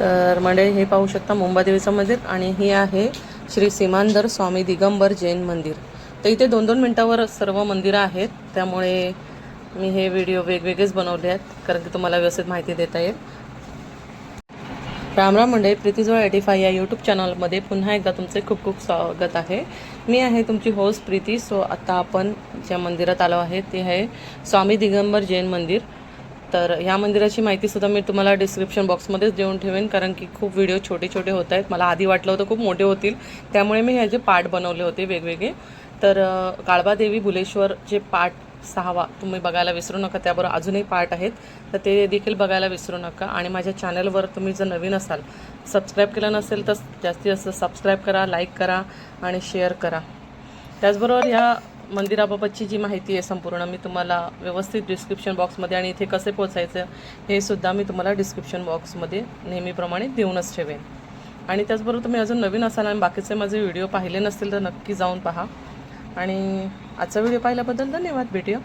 तर मंडळी हे पाहू शकता मुंबादेवीचं मंदिर आणि हे आहे श्री सीमांदर स्वामी दिगंबर जैन मंदिर. तर इथे दोन दोन मिनटावर सर्व मंदिरं आहेत. त्यामुळे मी हे व्हिडिओ वेगवेगळेच बनवले आहेत कारण की तुम्हाला व्यवस्थित माहिती देता येईल. राम राम मंडळी प्रीतीजवळ एडिफाय या यूट्यूब चॅनलमध्ये पुन्हा एकदा तुमचे खूप खूप स्वागत आहे. मी आहे तुमची होस्ट प्रीती. सो आता आपण ज्या मंदिरात आलो आहे ते आहे स्वामी दिगंबर जैन मंदिर. तर ह्या मंदिराची माहितीसुद्धा मी तुम्हाला डिस्क्रिप्शन बॉक्समध्येच देऊन ठेवेन कारण की खूप व्हिडिओ छोटे छोटे होत आहेत. मला आधी वाटलं होतं खूप मोठे होतील. त्यामुळे मी ह्याचे पार्ट बनवले होते वेगवेगळे. तर काळबादेवी बुलेश्वरचे पार्ट सहावा तुम्ही बघायला विसरू नका त्याबरोबर अजूनही पार्ट आहेत. तर ते देखील बघायला विसरू नका. आणि माझ्या चॅनलवर तुम्ही जर नवीन असाल सबस्क्राईब केलं नसेल तर जास्तीत जास्त सबस्क्राईब करा लाईक करा आणि शेअर करा. त्याचबरोबर ह्या मंदिराबाबतची जी माहिती आहे संपूर्ण मी तुम्हाला व्यवस्थित डिस्क्रिप्शन बॉक्समध्ये आणि इथे कसे पोचायचं हे सुद्धा मी तुम्हाला डिस्क्रिप्शन बॉक्समध्ये नेहमीप्रमाणे देऊनच ठेवेन. आणि त्याचबरोबर तुम्ही अजून नवीन असाल आणि बाकीचे माझे व्हिडिओ पाहिले नसतील तर नक्की जाऊन पहा. आणि आजचा व्हिडिओ पाहिल्याबद्दल धन्यवाद. भेटूया